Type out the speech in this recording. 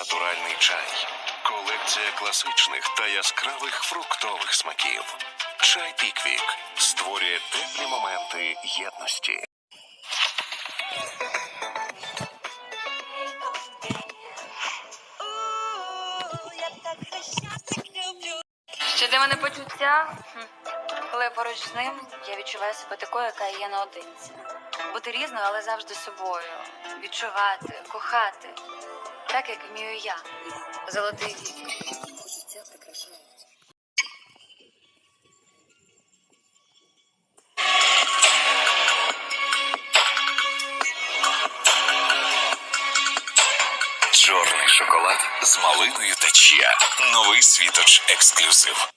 натуральний чай. Колекція класичних та яскравих фруктових смаків. Чай Піквік створює теплі моменти єдності. Що для мене почуття? Коли я поруч з ним, я відчуваю себе такою, яка є наодинці. Бути різною, але завжди собою. Відчувати, кохати. Так, як вмію я. Золотий вік. Почуття прикрашають. Чорний шоколад з малиною та чия. Новий світоч ексклюзив.